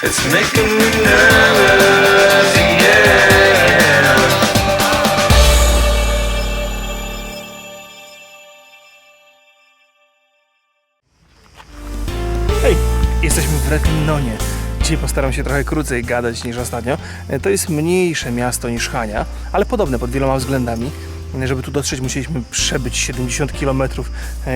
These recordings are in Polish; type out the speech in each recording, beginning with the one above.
It's making me nervous. Hej, jesteśmy w Retinonie. Dzisiaj postaram się trochę krócej gadać niż ostatnio. To jest mniejsze miasto niż Hania, ale podobne pod wieloma względami. E, Żeby tu dotrzeć, musieliśmy przebyć 70 km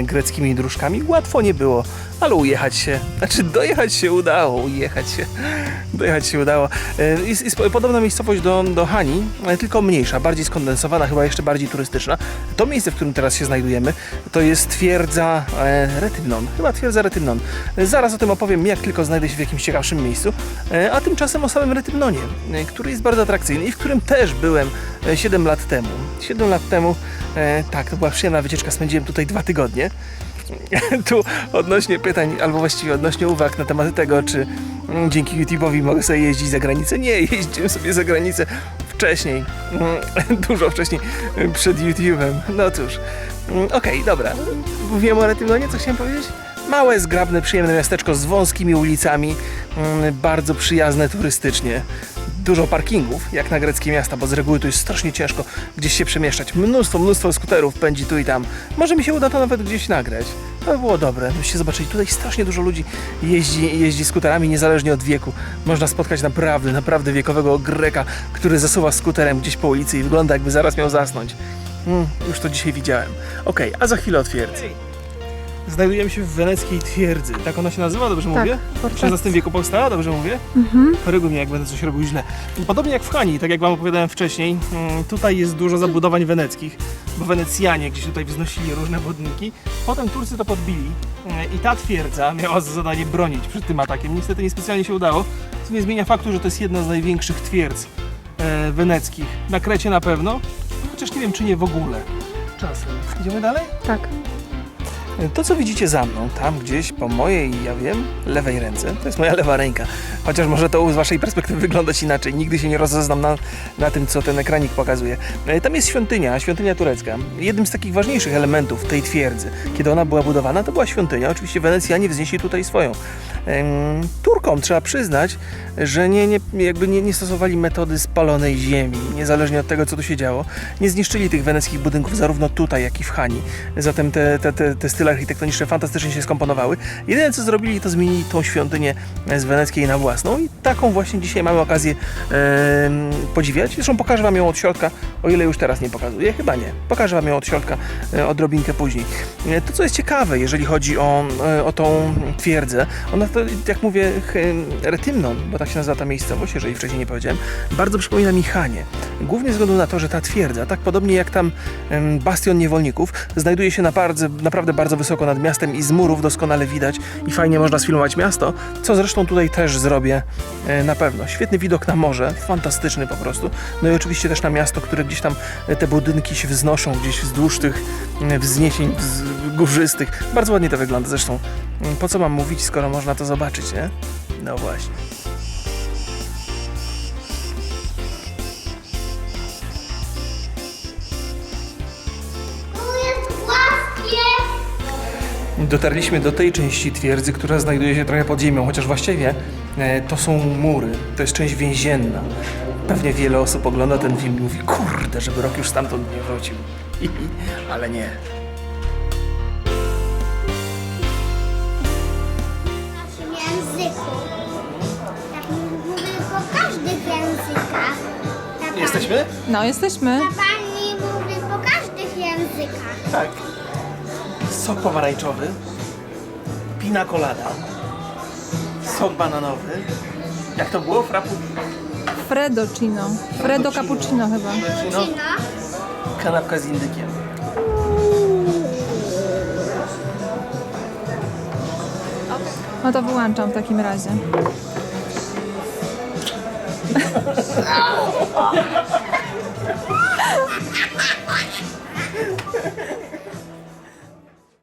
greckimi dróżkami. Łatwo nie było, ale ujechać się, znaczy dojechać się udało, ujechać się, dojechać się udało. E, Jest, jest podobna miejscowość do, do Hani, ale tylko mniejsza, bardziej skondensowana, chyba jeszcze bardziej turystyczna. To miejsce, w którym teraz się znajdujemy, to jest twierdza e, Retymnon, chyba twierdza Retymnon. E, Zaraz o tym opowiem, jak tylko znajdę się w jakimś ciekawszym miejscu, e, a tymczasem o samym Retymnonie, e, który jest bardzo atrakcyjny i w którym też byłem e, 7 lat temu. 7 lat temu, e, tak, to była przyjemna wycieczka, spędziłem tutaj dwa tygodnie. tu odnośnie pytań, albo właściwie odnośnie uwag na temat tego, czy mm, dzięki YouTube'owi mogę sobie jeździć za granicę. Nie, jeździłem sobie za granicę wcześniej, mm, dużo wcześniej, przed YouTube'em. No cóż, Mm, okej, dobra. Mówiłem o Retymnonie, co chciałem powiedzieć? Małe, zgrabne, przyjemne miasteczko z wąskimi ulicami, bardzo przyjazne turystycznie. Dużo parkingów, jak na greckie miasta, bo z reguły tu jest strasznie ciężko gdzieś się przemieszczać. Mnóstwo, mnóstwo skuterów pędzi tu i tam. Może mi się uda to nawet gdzieś nagrać. To by było dobre. Byście zobaczyli, tutaj strasznie dużo ludzi jeździ, jeździ skuterami niezależnie od wieku. Można spotkać naprawdę, naprawdę wiekowego Greka, który zasuwa skuterem gdzieś po ulicy i wygląda jakby zaraz miał zasnąć. Mm, już to dzisiaj widziałem. Okej, a za chwilę otwierdzę. Znajdujemy się w weneckiej twierdzy. Tak ona się nazywa, dobrze Tak, mówię? W. XVI wieku powstała, dobrze mówię? Mhm. Koryguj mnie, jak będę coś robił źle. Podobnie jak w Hani, tak jak Wam opowiadałem wcześniej, mm, tutaj jest dużo zabudowań weneckich, bo Wenecjanie gdzieś tutaj wznosili różne budynki. Potem Turcy to podbili mm, i ta twierdza miała za zadanie bronić przed tym atakiem. Niestety niespecjalnie się udało, co nie zmienia faktu, że to jest jedna z największych twierdz e, weneckich. Na Krecie na pewno, chociaż nie wiem, czy nie w ogóle. Czasem. Idziemy dalej? Tak. To, co widzicie za mną, tam gdzieś po mojej, ja wiem, lewej ręce, to jest moja lewa ręka. Chociaż może to z waszej perspektywy wyglądać inaczej. Nigdy się nie rozeznam na, na tym, co ten ekranik pokazuje. E, Tam jest świątynia, świątynia turecka. Jednym z takich ważniejszych elementów tej twierdzy, kiedy ona była budowana, to była świątynia. Oczywiście Wenecjanie wznieśli tutaj swoją. Turkom trzeba przyznać, że nie, nie, jakby nie, nie stosowali metody spalonej ziemi, niezależnie od tego, co tu się działo. Nie zniszczyli tych weneckich budynków zarówno tutaj, jak i w Hani. Zatem te, te, te, te style architektoniczne fantastycznie się skomponowały. Jedyne, co zrobili, to zmienili tą świątynię z weneckiej na własną i taką właśnie dzisiaj mamy okazję podziwiać. Zresztą pokażę Wam ją od środka, o ile już teraz nie pokazuję, chyba nie. Pokażę Wam ją od środka e, odrobinkę później. E, To, co jest ciekawe, jeżeli chodzi o, e, o tą twierdzę, ona to, jak mówię, ch- Retymnon, bo tak się nazywa ta miejscowość, jeżeli wcześniej nie powiedziałem, bardzo przypomina mi Hanie. Głównie ze względu na to, że ta twierdza, tak podobnie jak tam bastion niewolników, znajduje się na bardzo, naprawdę bardzo wysoko nad miastem i z murów doskonale widać i fajnie można sfilmować miasto, co zresztą tutaj też zrobię e, na pewno. Świetny widok na morze, fantastyczny po prostu. No i oczywiście też na miasto, które gdzieś tam e, te budynki się wznoszą gdzieś wzdłuż tych e, wzniesień wz, górzystych. Bardzo ładnie to wygląda zresztą. mm, Po co mam mówić, skoro można to zobaczyć, nie? No właśnie. Dotarliśmy do tej części twierdzy, która znajduje się trochę pod ziemią, chociaż właściwie e, to są mury, to jest część więzienna. Pewnie wiele osób ogląda ten film i mówi, kurde, żeby rok już stamtąd nie wrócił. Ale nie. W naszym języku. Tak mówię po każdych językach. Ta pani- Jesteśmy? No, jesteśmy. Ta pani mówi po każdych językach. Tak. Sok pomarańczowy, pina colada, sok bananowy. Jak to było? Frapu? Fredo Cino. Fredo Cappuccino chyba. No, Cino? kanapka z indykiem. No to wyłączam w takim razie.